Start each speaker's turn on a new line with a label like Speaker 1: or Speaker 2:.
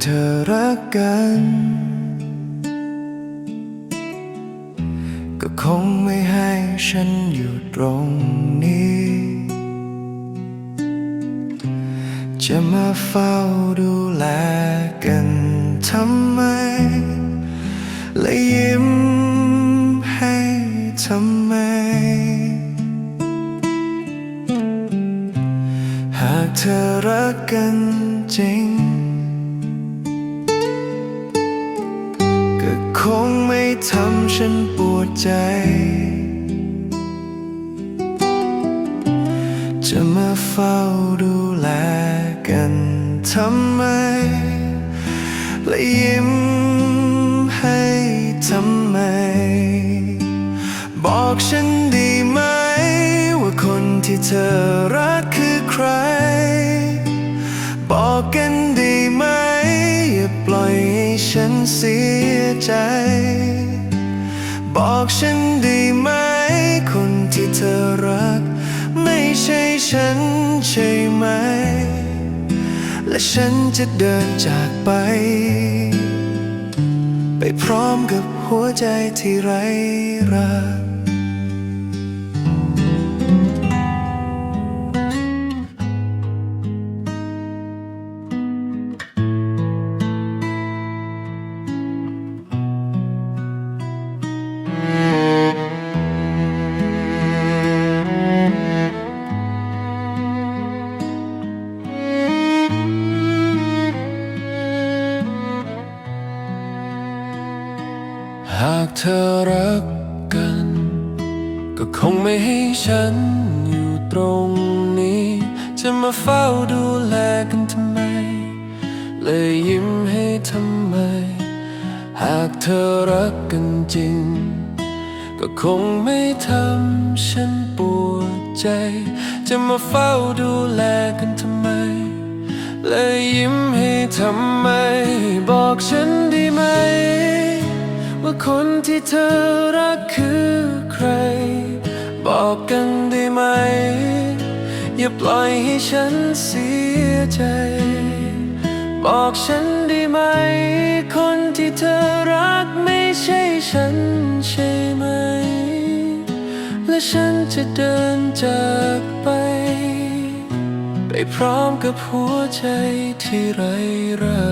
Speaker 1: หากเธอรักกัน ก็คงไม่ให้ฉันอยู่ตรงนี้ จะมาเฝ้าดูแลกันทำไม และยิ้มให้ทำไม หากเธอรักกันจริง็คงไม่ทำฉันปวดใจ จะมาเฝ้าดูแลกันทำไม และยิ้มให้ทำไม บอกฉันดีไหม ว่าคนที่เธอรักคือใคร ฉันเสียใจ บอกฉันดีไหม คนที่เธอรัก ไม่ใช่ฉันใช่ไหม และฉันจะเดินจากไป ไปพร้อมกับหัวใจที่ไร้รัก หากเธอรักกัน ก็คงไม่ให้ฉันอยู่ตรงนี้ จะมาเฝ้าดูแลกันทำไม เลยยิ้มให้ทำไม หากเธอรักกันจริง ก็คงไม่ทำฉันปวดใจ จะมาเฝ้าดูแลกันทำไม เลยยิ้มให้ทำไม บอกฉัน ว่าคนที่เธอรักคือใคร บอกกันได้ไหม อย่าปล่อยให้ฉันเสียใจ บอกฉันได้ไหม คนที่เธอรักไม่ใช่ฉันใช่ไหม และฉันจะเดินจากไป ไปพร้อมกับหัวใจที่ไร้รั